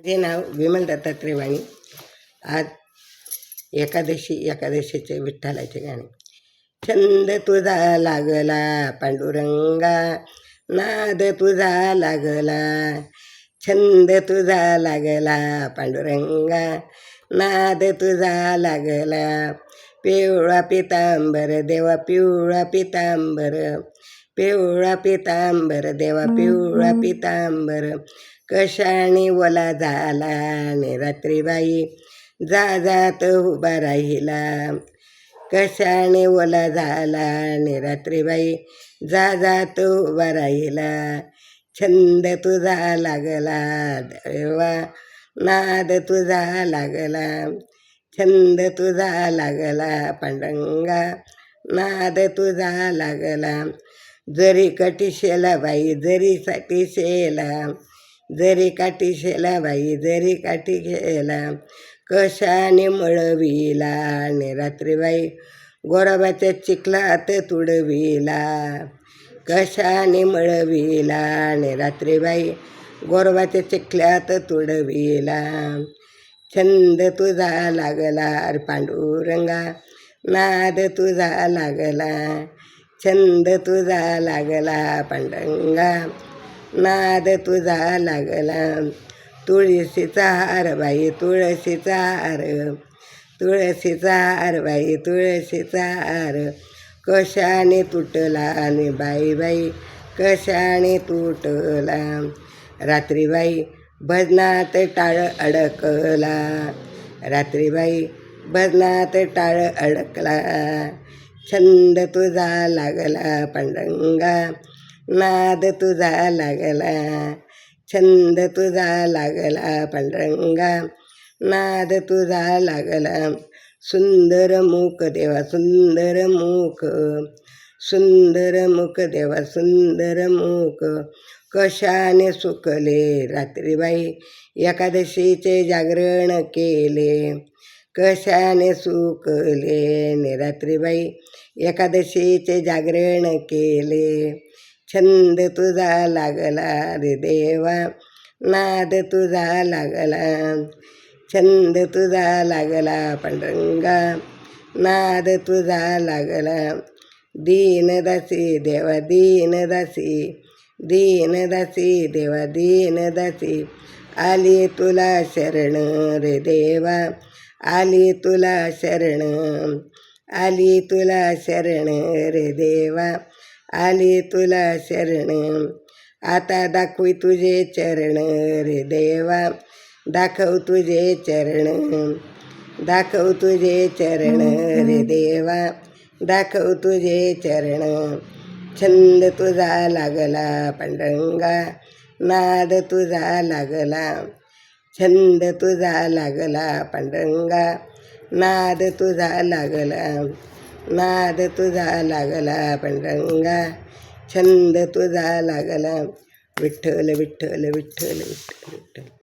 माझे नाव विमल दत्तात्रय वाणी. आज एकादशी एकादशीचे विठ्ठलाचे गाणे. छंद तुझा लागला पांडुरंगा. नाद तुझा लागला छंद तुझा लागला पांडुरंगा. नाद तुझा लागला पिवळा पितांबर देवा पिवळा पितांबर. पिवळा पितांबर देवा पिवळा पितांबर कशाने ओला झाला आणि रात्रीबाई जा जात उभा राहिला. कशाने ओला झाला आणि रात्रीबाई जा जात उभा राहिला. छंद तुझा लागला देवा नाद तुझा लागला. छंद तुझा लागला पांडंगा नाद तुझा लागला. जरी कटिशेला बाई जरी साठी शेला जरी काठी शेला बाई जरी काठी घेला कशाने मळविला आणि रात्रीबाई गोराबाच्या चिखलात तुडविला? कशाने मळविला आणि रात्रीबाई गोरबाच्या चिखल्यात तुडविला? छंद तुझा लागला अरे पांडुरंगा नाद तुझा लागला. छंद तुझा लागला पांडुरंगा नाद तुझा लागला. तुळशीचा हार बाई तुळशीचा हार. तुळशीचा हार बाई तुळशीचा हार. कशाने तुटला आणि बाई बाई कशाने तुटला. रात्रीबाई भजनात टाळ अडकला. रात्रीबाई भजनात टाळ अडकला. छंद तुझा लागला पांडंगा नाद तुझा लागला छंद तुझा लागला पांडुरंगा नाद तुझा लागला. सुंदर मुख देवा सुंदर मुख सुंदर मुख देवा सुंदर मुख. कशाने सुकले रात्रीबाई? एकादशीचे जागरण केले. कशाने सुकले निरात्रीबाई एकादशीचे जागरण केले. छंद तुझा लागला रे देवा नाद तुझा लागला. छंद तुझा लागला पांडुरंगा नाद तुझा लागला. दीनदासी देवा दीनदासी दीनदासी देवा दीनदासी आली तुला शरण रे देवा. आली तुला शरण आली तुला शरण रे देवा आली तुला शरण. आता दाखवी तुझे चरण रे देवा दाखव तुझे चरण दाखव तुझे चरण रे देवा दाखव तुझे चरण. छंद तुझा लागला पांडुरंगा नाद तुझा लागला. छंद तुझा लागला पांडुरंगा. नाद तुझा लागला नाद तुझा लागला पांडुरंगा. छंद तुझा लागला विठ्ठल विठ्ठल विठ्ठल विठ्ठल विठ्ठल.